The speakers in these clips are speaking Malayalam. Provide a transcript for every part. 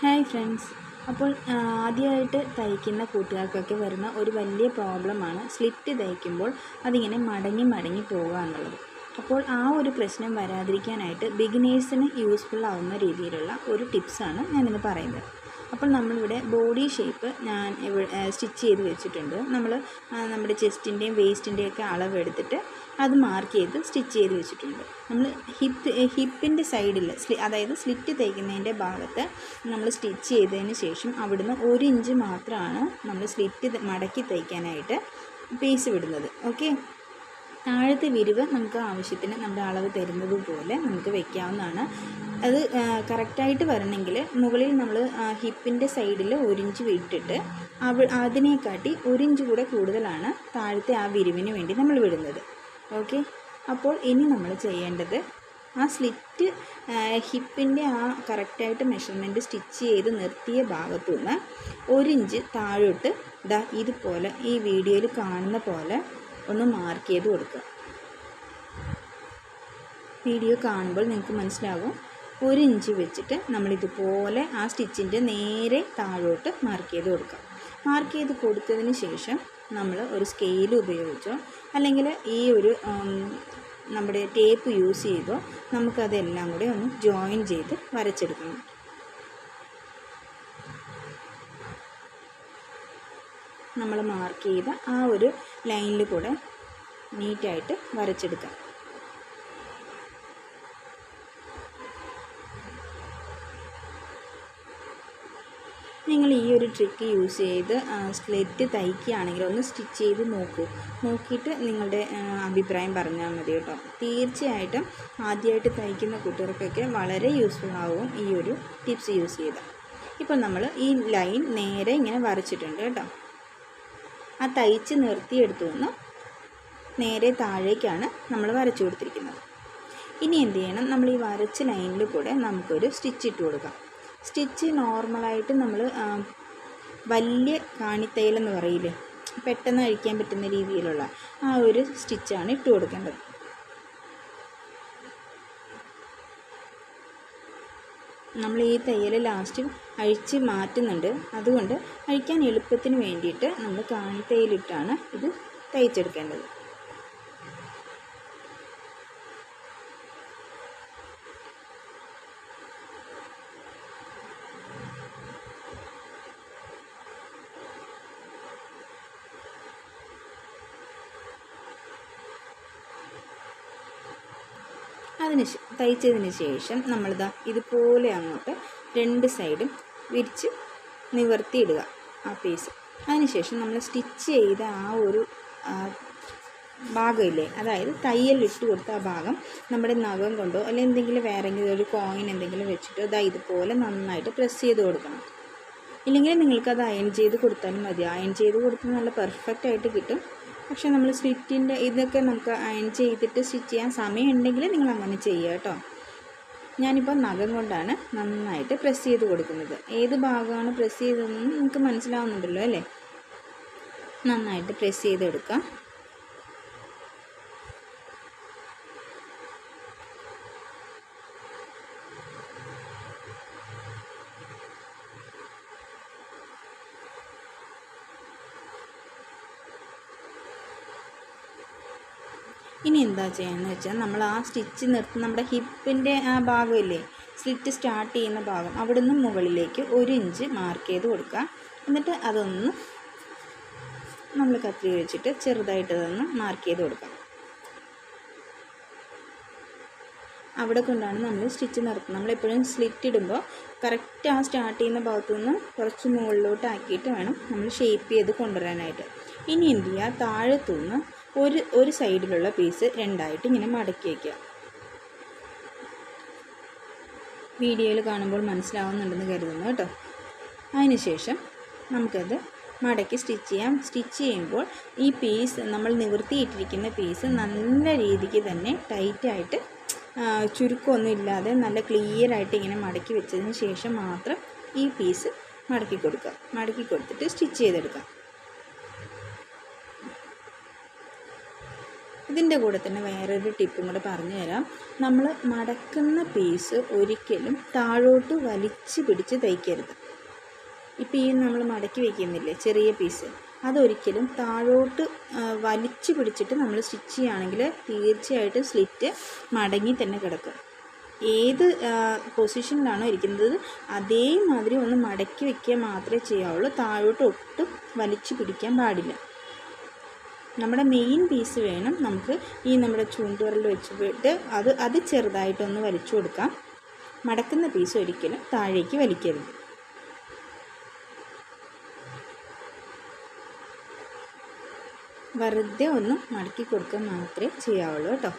ഹായ് ഫ്രണ്ട്സ് അപ്പോൾ ആദ്യമായിട്ട് തയ്ക്കുന്ന കൂട്ടുകാർക്കൊക്കെ വരുന്ന ഒരു വലിയ പ്രോബ്ലമാണ് സ്ലിറ്റ് തയ്ക്കുമ്പോൾ അതിങ്ങനെ മടങ്ങി മടങ്ങി പോകുക എന്നുള്ളത്. അപ്പോൾ ആ ഒരു പ്രശ്നം വരാതിരിക്കാനായിട്ട് ബിഗിനേഴ്സിന് യൂസ്ഫുൾ ആവുന്ന രീതിയിലുള്ള ഒരു ടിപ്സാണ് ഞാനിന്ന് പറയുന്നത്. അപ്പോൾ നമ്മളിവിടെ ബോഡി ഷേപ്പ് ഞാൻ സ്റ്റിച്ച് ചെയ്ത് വെച്ചിട്ടുണ്ട്. നമ്മൾ നമ്മുടെ ചെസ്റ്റിന്റെയും വേസ്റ്റിന്റെയും ഒക്കെ അളവെടുത്തിട്ട് അത് മാർക്ക് ചെയ്ത് സ്റ്റിച്ച് ചെയ്ത് വെച്ചിട്ടുണ്ട്. നമ്മൾ ഹിപ്പ് ഹിപ്പിന്റെ സൈഡിൽ അതായത് സ്ലിറ്റ് തയ്ക്കുന്നതിന്റെ ഭാഗത്ത് നമ്മൾ സ്റ്റിച്ച് ചെയ്തതിന് ശേഷം അവിടുന്ന് ഒരു ഇഞ്ച് മാത്രമാണ് നമ്മൾ സ്ലിറ്റ് മടക്കി തയ്ക്കാനായിട്ട് പേസ് വിടുന്നത്. ഓക്കെ? താഴത്തെ വിരിവ് നമുക്ക് ആവശ്യത്തിന് നമ്മുടെ അളവ് തരുന്നത് പോലെ നമുക്ക് വെക്കാവുന്നതാണ്. അത് കറക്റ്റായിട്ട് വരണമെങ്കിൽ മുകളിൽ നമ്മൾ ഹിപ്പിന്റെ സൈഡിൽ ഒരിഞ്ച് വിട്ടിട്ട് അവ അതിനെക്കാട്ടി ഒരിഞ്ച് കൂടെ കൂടുതലാണ് താഴത്തെ ആ വിരിവിന് വേണ്ടി നമ്മൾ വിടുന്നത്. ഓക്കെ? അപ്പോൾ ഇനി നമ്മൾ ചെയ്യേണ്ടത് ആ സ്ലിറ്റ് ഹിപ്പിന്റെ ആ കറക്റ്റായിട്ട് മെഷർമെന്റ് സ്റ്റിച്ച് ചെയ്ത് നിർത്തിയ ഭാഗത്തു നിന്ന് ഒരിഞ്ച് താഴോട്ട് ദാ ഇതുപോലെ ഈ വീഡിയോയിൽ കാണുന്ന പോലെ ഒന്ന് മാർക്ക് ചെയ്ത് കൊടുക്കുക. വീഡിയോ കാണുമ്പോൾ നിങ്ങൾക്ക് മനസ്സിലാകും. ഒരു ഇഞ്ച് വെച്ചിട്ട് നമ്മളിതുപോലെ ആ സ്റ്റിച്ചിന്റെ നേരെ താഴോട്ട് മാർക്ക് ചെയ്ത് കൊടുക്കാം. മാർക്ക് ചെയ്ത് കൊടുത്തതിന് ശേഷം നമ്മൾ ഒരു സ്കെയിൽ ഉപയോഗിച്ചോ അല്ലെങ്കിൽ ഈ ഒരു നമ്മുടെ ടേപ്പ് യൂസ് ചെയ്തോ നമുക്കതെല്ലാം കൂടെ ഒന്ന് ജോയിൻ ചെയ്ത് വരച്ചെടുക്കണം. നമ്മൾ മാർക്ക് ചെയ്ത ആ ഒരു ലൈനിൽ കൂടെ നീറ്റായിട്ട് വരച്ചെടുക്കാം നിങ്ങൾ ഈ ഒരു ട്രിക്ക് യൂസ് ചെയ്ത് സ്ലെറ്റ് തയ്ക്കുകയാണെങ്കിൽ ഒന്ന് സ്റ്റിച്ച് ചെയ്ത് നോക്കൂ. നോക്കിയിട്ട് നിങ്ങളുടെ അഭിപ്രായം പറഞ്ഞാൽ മതി കേട്ടോ. തീർച്ചയായിട്ടും ആദ്യമായിട്ട് തയ്ക്കുന്ന കുട്ടികൾക്കൊക്കെ വളരെ യൂസ്ഫുൾ ആവും ഈ ഒരു ടിപ്സ് യൂസ് ചെയ്ത്. ഇപ്പോൾ നമ്മൾ ഈ ലൈൻ നേരെ ഇങ്ങനെ വരച്ചിട്ടുണ്ട് കേട്ടോ. ആ തയ്ച്ച് നിർത്തിയെടുത്തു നിന്ന് നേരെ താഴേക്കാണ് നമ്മൾ വരച്ചു കൊടുത്തിരിക്കുന്നത്. ഇനി എന്ത് ചെയ്യണം? നമ്മൾ ഈ വരച്ച ലൈനിൽ കൂടെ നമുക്കൊരു സ്റ്റിച്ച് ഇട്ട് കൊടുക്കാം. സ്റ്റിച്ച് നോർമലായിട്ട് നമ്മൾ വലിയ കാണിത്തൈലെന്ന് പറയില്ലേ? പെട്ടെന്ന് അഴിക്കാൻ പറ്റുന്ന രീതിയിലുള്ള ആ ഒരു സ്റ്റിച്ചാണ് ഇട്ട് കൊടുക്കേണ്ടത്. നമ്മൾ ഈ തയ്യൽ ലാസ്റ്റ് അഴിച്ച് മാറ്റുന്നുണ്ട്. അതുകൊണ്ട് അഴിക്കാൻ എളുപ്പത്തിന് വേണ്ടിയിട്ട് നമ്മൾ കാണിത്തയ്യലിട്ടാണ് ഇത് തയ്ച്ചെടുക്കേണ്ടത്. അതിന് തയ്ച്ചതിന് ശേഷം നമ്മളിതാ ഇതുപോലെ അങ്ങോട്ട് രണ്ട് സൈഡും വിരിച്ച് നിവർത്തിയിടുക ആ പീസ് അതിനുശേഷം നമ്മൾ സ്റ്റിച്ച് ചെയ്ത ആ ഒരു ഭാഗമില്ലേ അതായത് തയ്യൽ ഇട്ട് കൊടുത്ത ആ ഭാഗം നമ്മുടെ നഖം കൊണ്ടോ അല്ലെങ്കിൽ എന്തെങ്കിലും വേറെ ഒരു കോയിൻ എന്തെങ്കിലും വെച്ചിട്ടോ ഇതാ ഇതുപോലെ നന്നായിട്ട് പ്രസ് ചെയ്ത് കൊടുക്കണം. ഇല്ലെങ്കിൽ നിങ്ങൾക്കത് അയൺ ചെയ്ത് കൊടുത്താലും മതി. അയൺ ചെയ്ത് കൊടുത്താൽ നല്ല പെർഫെക്റ്റ് ആയിട്ട് കിട്ടും. പക്ഷേ നമ്മൾ സ്റ്റിറ്റിന്റെ ഇതൊക്കെ നമുക്ക് അയൺ ചെയ്തിട്ട് സ്റ്റിച്ച് ചെയ്യാൻ സമയമുണ്ടെങ്കിൽ നിങ്ങൾ അങ്ങനെ ചെയ്യുക കേട്ടോ. ഞാനിപ്പോൾ നഖം കൊണ്ടാണ് നന്നായിട്ട് പ്രസ് ചെയ്ത് കൊടുക്കുന്നത്. ഏത് ഭാഗമാണ് പ്രസ് ചെയ്തതെന്ന് നിങ്ങൾക്ക് മനസ്സിലാവുന്നുണ്ടല്ലോ അല്ലേ? നന്നായിട്ട് പ്രസ് ചെയ്തെടുക്കാം. ഇനി എന്താ ചെയ്യുന്നത് വെച്ചാൽ നമ്മൾ ആ സ്റ്റിച്ച് നിർത്തി നമ്മുടെ ഹിപ്പിന്റെ ആ ഭാഗമില്ലേ സ്ലിറ്റ് സ്റ്റാർട്ട് ചെയ്യുന്ന ഭാഗം അവിടെ നിന്ന് മുകളിലേക്ക് ഒരു ഇഞ്ച് മാർക്ക് ചെയ്ത് കൊടുക്കുക. എന്നിട്ട് അതൊന്ന് നമ്മൾ കത്തി വെച്ചിട്ട് ചെറുതായിട്ട് അതൊന്ന് മാർക്ക് ചെയ്ത് കൊടുക്കാം അവിടെ കൊണ്ടാണ് നമ്മൾ സ്റ്റിച്ച് നിർത്തുന്നത്. നമ്മളെപ്പോഴും സ്ലിറ്റ് ഇടുമ്പോൾ കറക്റ്റ് ആ സ്റ്റാർട്ട് ചെയ്യുന്ന ഭാഗത്തു നിന്ന് കുറച്ച് മുകളിലോട്ട് ആക്കിയിട്ട് വേണം നമ്മൾ ഷേപ്പ് ചെയ്ത് കൊണ്ടുവരാനായിട്ട്. ഇനി എന്ത് ചെയ്യുക? താഴത്തുനിന്ന് ഒരു ഒരു സൈഡിലുള്ള പീസ് രണ്ടായിട്ട് ഇങ്ങനെ മടക്കി വയ്ക്കുക വീഡിയോയിൽ കാണുമ്പോൾ മനസ്സിലാവുന്നുണ്ടെന്ന് കരുതുന്നു കേട്ടോ. അതിനുശേഷം നമുക്കത് മടക്കി സ്റ്റിച്ച് ചെയ്യാം. സ്റ്റിച്ച് ചെയ്യുമ്പോൾ ഈ പീസ് നമ്മൾ നിവർത്തിയിട്ടിരിക്കുന്ന പീസ് നല്ല രീതിക്ക് തന്നെ ടൈറ്റായിട്ട് ചുരുക്കമൊന്നും ഇല്ലാതെ നല്ല ക്ലിയർ ആയിട്ട് ഇങ്ങനെ മടക്കി വെച്ചതിന് ശേഷം മാത്രം ഈ പീസ് മടക്കി കൊടുക്കുക. മടക്കി കൊടുത്തിട്ട് സ്റ്റിച്ച് ചെയ്തെടുക്കാം. ഇതിന്റെ കൂടെ തന്നെ വേറൊരു ടിപ്പും കൂടെ പറഞ്ഞു തരാം. നമ്മൾ മടക്കുന്ന പീസ് ഒരിക്കലും താഴോട്ട് വലിച്ച് പിടിച്ച് തയ്ക്കരുത്. ഇപ്പോൾ ഈ നമ്മൾ മടക്കി വയ്ക്കുന്നില്ലേ ചെറിയ പീസ്? അതൊരിക്കലും താഴോട്ട് വലിച്ചു പിടിച്ചിട്ട് നമ്മൾ സ്റ്റിച്ച് ചെയ്യുകയാണെങ്കിൽ തീർച്ചയായിട്ടും സ്ലിറ്റ് മടങ്ങി തന്നെ കിടക്കും. ഏത് പൊസിഷനിലാണോ ഇരിക്കുന്നത് അതേമാതിരി ഒന്ന് മടക്കി വയ്ക്കുക മാത്രമേ ചെയ്യാവുള്ളൂ. താഴോട്ട് ഒട്ടും വലിച്ചു പിടിക്കാൻ പാടില്ല. നമ്മുടെ മെയിൻ പീസ് വേണം നമുക്ക് ഈ നമ്മുടെ ചൂണ്ടുവിരൽ വെച്ചിട്ട് അത് അത് ചെറുതായിട്ടൊന്ന് വലിച്ചു കൊടുക്കാം. മടക്കുന്ന പീസ് ഒരിക്കലും താഴേക്ക് വലിക്കരുത്. വെറുതെ ഒന്ന് മടക്കി കൊടുക്കുക മാത്രമേ ചെയ്യാവുള്ളൂ കേട്ടോ.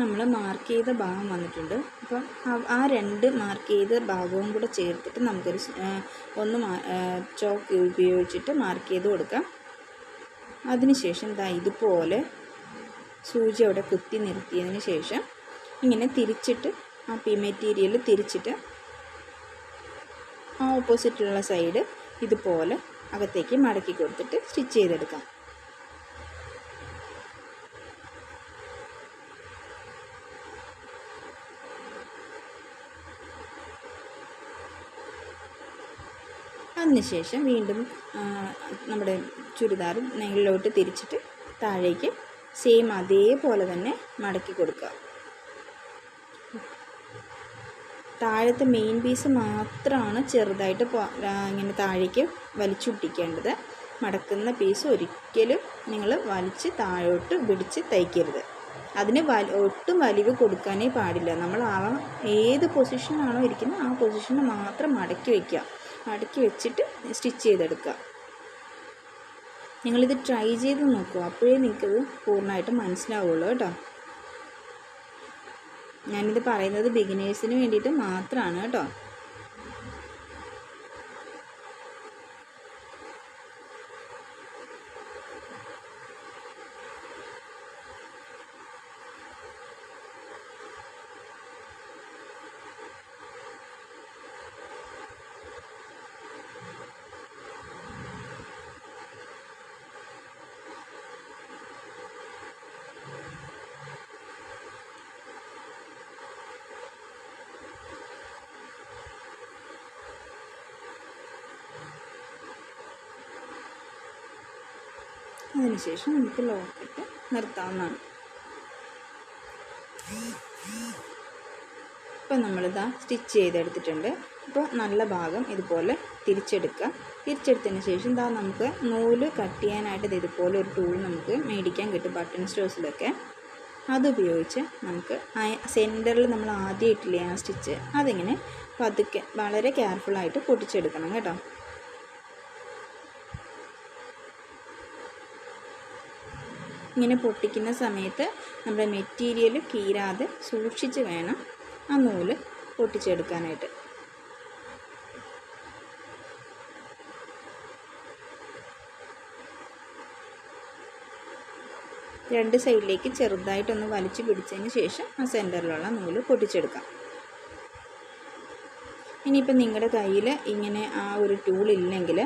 നമ്മൾ മാർക്ക് ചെയ്ത ഭാഗം വന്നിട്ടുണ്ട്. അപ്പം ആ രണ്ട് മാർക്ക് ചെയ്ത ഭാഗവും കൂടെ ചേർത്തിട്ട് നമുക്കൊരു ഒന്ന് ചോക്ക് ഉപയോഗിച്ചിട്ട് മാർക്ക് ചെയ്ത് കൊടുക്കാം. അതിനുശേഷം ദാ ഇതുപോലെ സൂചി അവിടെ കുത്തി നിർത്തിയതിന് ശേഷം ഇങ്ങനെ തിരിച്ചിട്ട് ആ പി മെറ്റീരിയൽ തിരിച്ചിട്ട് ആ ഓപ്പോസിറ്റുള്ള സൈഡ് ഇതുപോലെ അകത്തേക്ക് മടക്കി കൊടുത്തിട്ട് സ്റ്റിച്ച് ചെയ്തെടുക്കാം. അതിനുശേഷം വീണ്ടും നമ്മുടെ ചുരിദാർ നെയിലോട്ട് തിരിച്ചിട്ട് താഴേക്ക് സെയിം അതേപോലെ തന്നെ മടക്കി കൊടുക്കുക. താഴത്തെ മെയിൻ പീസ് മാത്രമാണ് ചെറുതായിട്ട് ഇങ്ങനെ താഴേക്ക് വലിച്ചുട്ടിക്കേണ്ടത്. മടക്കുന്ന പീസ് ഒരിക്കലും നിങ്ങൾ വലിച്ച് താഴോട്ട് പിടിച്ച് തയ്ക്കരുത്. അതിന് വലി ഒട്ടും വലിവ് കൊടുക്കാനേ പാടില്ല. നമ്മൾ ആ ഏത് പൊസിഷനാണോ ഇരിക്കുന്നത് ആ പൊസിഷന് മാത്രം മടക്കി വയ്ക്കുക മടക്കി വെച്ചിട്ട് സ്റ്റിച്ച് ചെയ്തെടുക്കുക. നിങ്ങളിത് ട്രൈ ചെയ്ത് നോക്കുക അപ്പോഴേ നിങ്ങൾക്കത് പൂർണമായിട്ട് മനസ്സിലാവുള്ളൂ കേട്ടോ. ഞാനിത് പറയുന്നത് ബിഗിനേഴ്സിന് വേണ്ടിയിട്ട് മാത്രമാണ് കേട്ടോ. അതിനുശേഷം നമുക്ക് ലോക്കിട്ട് നിർത്താവുന്നതാണ്. ഇപ്പോൾ നമ്മളിതാ സ്റ്റിച്ച് ചെയ്തെടുത്തിട്ടുണ്ട്. ഇപ്പോൾ നല്ല ഭാഗം ഇതുപോലെ തിരിച്ചെടുക്കുക. തിരിച്ചെടുത്തതിന് ശേഷം ഇതാ നമുക്ക് നൂൽ കട്ട് ചെയ്യാനായിട്ട് ഇതുപോലെ ഒരു ടൂൾ നമുക്ക് മേടിക്കാൻ കിട്ടും ബട്ടൺ സ്റ്റോഴ്സിലൊക്കെ അതുപയോഗിച്ച് നമുക്ക് സെന്ററിൽ നമ്മൾ ആദ്യം ഇട്ടില്ലേ ആ സ്റ്റിച്ച് അതിങ്ങനെ പതുക്കെ വളരെ കെയർഫുള്ളായിട്ട് പൊട്ടിച്ചെടുക്കണം കേട്ടോ. ഇങ്ങനെ പൊട്ടിക്കുന്ന സമയത്ത് നമ്മുടെ മെറ്റീരിയൽ കീരാതെ സൂക്ഷിച്ച് വേണം ആ നൂൽ പൊട്ടിച്ചെടുക്കാനായിട്ട്. രണ്ട് സൈഡിലേക്ക് ചെറുതായിട്ടൊന്ന് വലിച്ചു പിടിച്ചതിന് ശേഷം ആ സെന്ററിലുള്ള നൂൽ പൊട്ടിച്ചെടുക്കാം. ഇനിയിപ്പോൾ നിങ്ങളുടെ കയ്യിൽ ഇങ്ങനെ ആ ഒരു ടൂൾ ഇല്ലെങ്കിൽ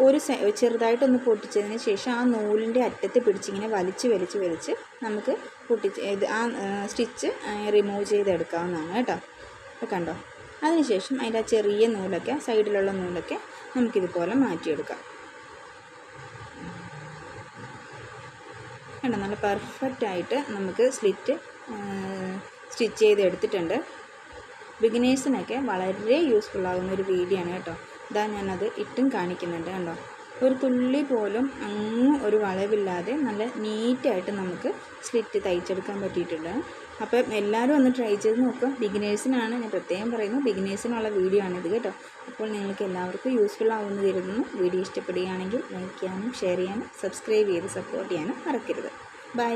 ഒരു ചെറുതായിട്ടൊന്ന് പൊട്ടിച്ചതിന് ശേഷം ആ നൂലിന്റെ അറ്റത്ത് പിടിച്ചിങ്ങനെ വലിച്ച് വലിച്ച് വലിച്ച് നമുക്ക് പൊട്ടിച്ച് ഇത് ആ സ്റ്റിച്ച് റിമൂവ് ചെയ്തെടുക്കാവുന്നതാണ് കേട്ടോ. അപ്പോൾ കണ്ടോ? അതിനുശേഷം അതിന്റെ ആ ചെറിയ നൂലൊക്കെ സൈഡിലുള്ള നൂലൊക്കെ നമുക്കിതുപോലെ മാറ്റിയെടുക്കാം. കണ്ടോ? നല്ല പെർഫെക്റ്റ് ആയിട്ട് നമുക്ക് സ്ലിറ്റ് സ്റ്റിച്ച് ചെയ്തെടുത്തിട്ടുണ്ട്. ബിഗിനേഴ്സിനൊക്കെ വളരെ യൂസ്ഫുൾ ഒരു വീഡിയോ ആണ് കേട്ടോ. ഇതാ ഞാനത് ഇട്ടും കാണിക്കുന്നുണ്ട് കണ്ടോ? ഒരു തുള്ളി പോലും അങ്ങ് ഒരു വളവില്ലാതെ നല്ല നീറ്റായിട്ട് നമുക്ക് സ്ലിറ്റ് തയ്ച്ചെടുക്കാൻ പറ്റിയിട്ടുണ്ട്. അപ്പം എല്ലാവരും ഒന്ന് ട്രൈ ചെയ്ത് നോക്കുക ബിഗിനേഴ്സിനാണ് ഞാൻ പ്രത്യേകം പറയുന്നു. ബിഗിനേഴ്സിനുള്ള വീഡിയോ ആണിത് കേട്ടോ. അപ്പോൾ നിങ്ങൾക്ക് എല്ലാവർക്കും യൂസ്ഫുൾ ആവുമെന്ന് കരുതുന്നു. വീഡിയോ ഇഷ്ടപ്പെടുകയാണെങ്കിൽ ലൈക്ക് ചെയ്യാനും ഷെയർ ചെയ്യാനും സബ്സ്ക്രൈബ് ചെയ്ത് സപ്പോർട്ട് ചെയ്യാനും മറക്കരുത്. ബൈ